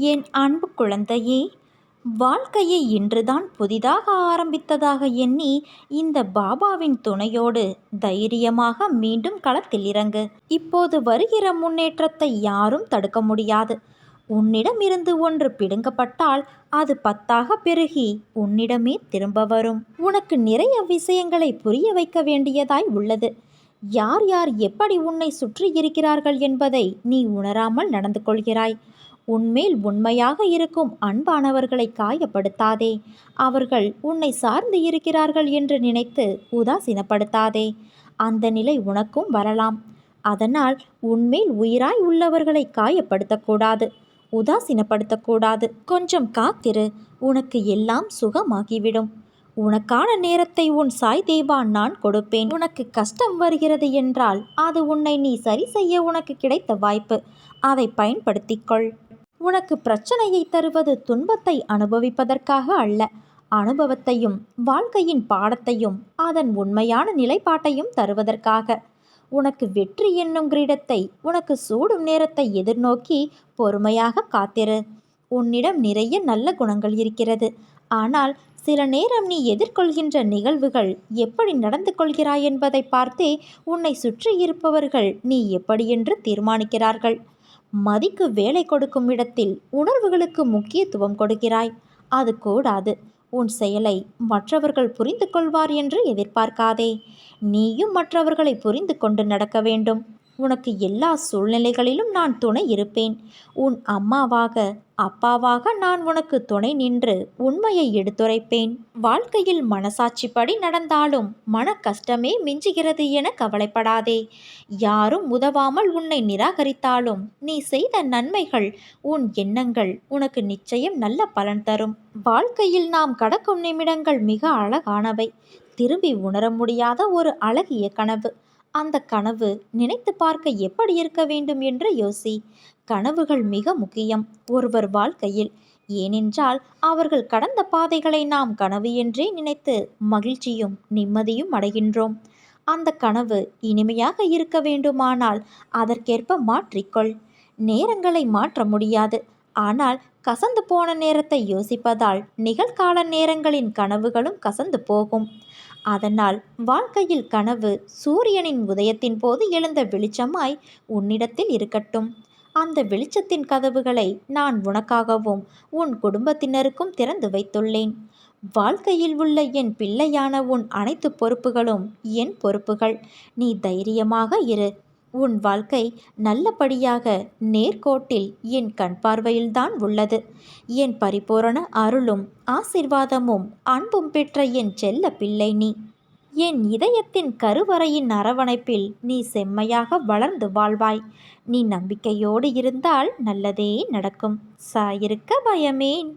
என் அன்பு குழந்தையே வாழ்க்கையை இன்றுதான் புதிதாக ஆரம்பித்ததாக எண்ணி இந்த பாபாவின் துணையோடு தைரியமாக மீண்டும் களத்தில் இறங்கு. இப்போது வருகிற முன்னேற்றத்தை யாரும் தடுக்க முடியாது. உன்னிடமிருந்து ஒன்று பிடுங்கப்பட்டால் அது பத்தாக பெருகி உன்னிடமே திரும்ப வரும். உனக்கு நிறைய விஷயங்களை புரிய வைக்க வேண்டியதாய் உள்ளது. யார் யார் எப்படி உன்னை சுற்றி இருக்கிறார்கள் என்பதை நீ உணராமல் நடந்து கொள்கிறாய். உன்மேல் உண்மையாக இருக்கும் அன்பானவர்களை காயப்படுத்தாதே. அவர்கள் உன்னை சார்ந்து இருக்கிறார்கள் என்று நினைத்து உதாசீனப்படுத்தாதே. அந்த நிலை உனக்கும் வரலாம். அதனால் உன்மேல் உயிராய் உள்ளவர்களை காயப்படுத்தக்கூடாது உதாசீனப்படுத்தக்கூடாது. கொஞ்சம் காத்திரு உனக்கு எல்லாம் சுகமாகிவிடும். உனக்கான நேரத்தை உன் சாய் தேவா நான் கொடுப்பேன். உனக்கு கஷ்டம் வருகிறது என்றால் அது உன்னை நீ சரி செய்ய உனக்கு கிடைத்த வாய்ப்பு. அதை பயன்படுத்திக்கொள். உனக்கு பிரச்சனையை தருவது துன்பத்தை அனுபவிப்பதற்காக அல்ல. அனுபவத்தையும் வாழ்க்கையின் பாடத்தையும் அதன் உண்மையான நிலைப்பாட்டையும் தருவதற்காக. உனக்கு வெற்றி என்னும் கிரீடத்தை உனக்கு சூடும் நேரத்தை எதிர்நோக்கி பொறுமையாக காத்திரு. உன்னிடம் நிறைய நல்ல குணங்கள் இருக்கிறது. ஆனால் சில நேரம் நீ எதிர்கொள்கின்ற நிகழ்வுகள் எப்படி நடந்து கொள்கிறாய் என்பதை பார்த்தே உன்னை சுற்றி இருப்பவர்கள் நீ எப்படியென்று தீர்மானிக்கிறார்கள். மதிக்கு வேலை கொடுக்கும் இடத்தில் உணர்வுகளுக்கு முக்கியத்துவம் கொடுக்கிறாய். அது கூடாது. உன் செயலை மற்றவர்கள் புரிந்து கொள்வார் என்று எதிர்பார்க்காதே. நீயும் மற்றவர்களை புரிந்து கொண்டு நடக்க வேண்டும். உனக்கு எல்லா சூழ்நிலைகளிலும் நான் துணை இருப்பேன். உன் அம்மாவாக அப்பாவாக நான் உனக்கு துணை நின்று உண்மையை எடுத்துரைப்பேன். வாழ்க்கையில் மனசாட்சிப்படி நடந்தாலும் மன கஷ்டமே மிஞ்சுகிறது என கவலைப்படாதே. யாரும் உதவாமல் உன்னை நிராகரித்தாலும் நீ செய்த நன்மைகள் உன் எண்ணங்கள் உனக்கு நிச்சயம் நல்ல பலன் தரும். வாழ்க்கையில் நாம் கடக்கும் நிமிடங்கள் மிக அழகானவை. திரும்பி உணர முடியாத ஒரு அழகிய கனவு. அந்த கனவு நினைத்து பார்க்க எப்படி இருக்க வேண்டும் என்று யோசி. கனவுகள் மிக முக்கியம் ஒருவர் வாழ்க்கையில். ஏனென்றால் அவர்கள் கடந்த பாதைகளை நாம் கனவு என்றே நினைத்து மகிழ்ச்சியும் நிம்மதியும் அடைகின்றோம். அந்த கனவு இனிமையாக இருக்க வேண்டுமானால் அதற்கேற்ப மாற்றிக்கொள். நேரங்களை மாற்ற முடியாது. ஆனால் கசந்து போன நேரத்தை யோசிப்பதால் நிகழ்கால நேரங்களின் கனவுகளும் கசந்து போகும். அதனால் வாழ்க்கையில் கனவு சூரியனின் உதயத்தின் போது எழுந்த வெளிச்சமாய் உன்னிடத்தில் இருக்கட்டும். அந்த வெளிச்சத்தின் கதவுகளை நான் உனக்காகவும் உன் குடும்பத்தினருக்கும் திறந்து வைத்துள்ளேன். வாழ்க்கையில் உள்ள என் பிள்ளையான உன் அனைத்து பொறுப்புகளும் என் பொறுப்புகள். நீ தைரியமாக இரு. உன் வாழ்க்கை நல்லபடியாக நேர்கோட்டில் என் கண் பார்வையில்தான் உள்ளது. என் பரிபூரண அருளும் ஆசிர்வாதமும் அன்பும் பெற்ற என் செல்ல பிள்ளை நீ. என் இதயத்தின் கருவறையின் அரவணைப்பில் நீ செம்மையாக வளர்ந்து வாழ்வாய். நீ நம்பிக்கையோடு இருந்தால் நல்லதே நடக்கும். சாயிருக்க பயமேன்.